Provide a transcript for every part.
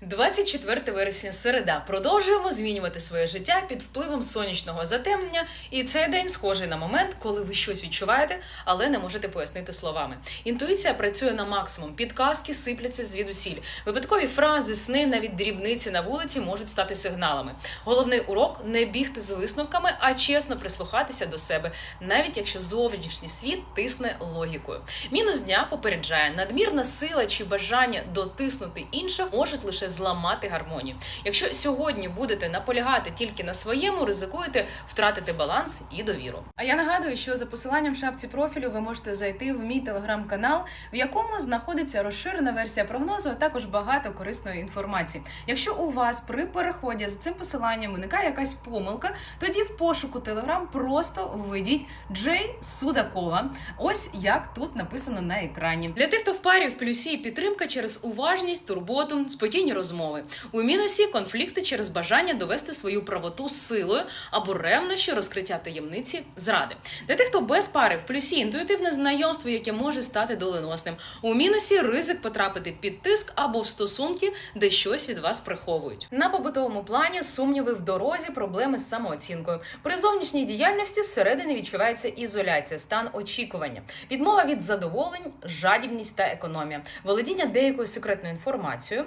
24 вересня, середа. Продовжуємо змінювати своє життя під впливом сонячного затемнення. І цей день схожий на момент, коли ви щось відчуваєте, але не можете пояснити словами. Інтуїція працює на максимум. Підказки сипляться звідусіль. Випадкові фрази, сни, навіть дрібниці на вулиці можуть стати сигналами. Головний урок не бігти з висновками, а чесно прислухатися до себе, навіть якщо зовнішній світ тисне логікою. Мінус дня попереджає надмірна сила чи бажання дотиснути інших можуть лише зламати гармонію. Якщо сьогодні будете наполягати тільки на своєму, ризикуєте втратити баланс і довіру. А я нагадую, що за посиланням в шапці профілю ви можете зайти в мій телеграм-канал, в якому знаходиться розширена версія прогнозу, а також багато корисної інформації. Якщо у вас при переході з цим посиланням виникає якась помилка, тоді в пошуку телеграм просто введіть Джей Судакова. Ось як тут написано на екрані. Для тих, хто в парі в плюсі підтримка через уважність, турботу, спокійні розмови. У мінусі конфлікти через бажання довести свою правоту силою або ревнощі розкриття таємниці зради. Для тих, хто без пари в плюсі інтуїтивне знайомство, яке може стати доленосним. У мінусі ризик потрапити під тиск або в стосунки, де щось від вас приховують. На побутовому плані сумніви в дорозі, проблеми з самооцінкою. При зовнішній діяльності зсередини відчувається ізоляція, стан очікування, відмова від задоволень, жадібність та економія, володіння деякою секретною інформацією.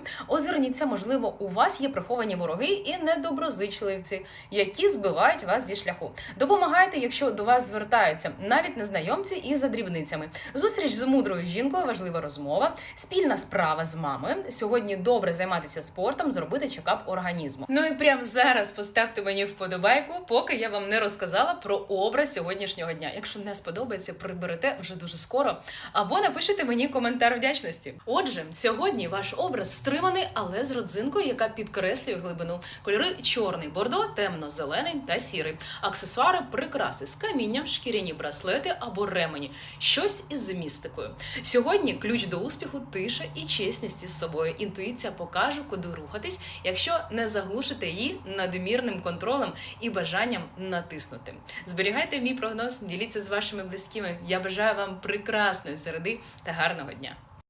Озирніться, можливо, у вас є приховані вороги і недоброзичливці, які збивають вас зі шляху. Допомагайте, якщо до вас звертаються навіть незнайомці і за дрібницями. Зустріч з мудрою жінкою, важлива розмова, спільна справа з мамою. Сьогодні добре займатися спортом, зробити чекап організму. Ну і прямо зараз поставте мені вподобайку, поки я вам не розказала про образ сьогоднішнього дня. Якщо не сподобається, приберете вже дуже скоро. Або напишите мені коментар вдячності. Отже, сьогодні ваш образ стриманий, але з родзинкою, яка підкреслює глибину. Кольори чорний, бордо, темно-зелений та сірий. Аксесуари, прикраси з камінням, шкіряні браслети або ремені. Щось із містикою. Сьогодні ключ до успіху тиша і чесність із собою. Інтуїція покаже, куди рухатись, якщо не заглушите її надмірним контролем і бажанням натиснути. Зберігайте мій прогноз, діліться з вашими близькими. Я бажаю вам прекрасної середи та гарного дня.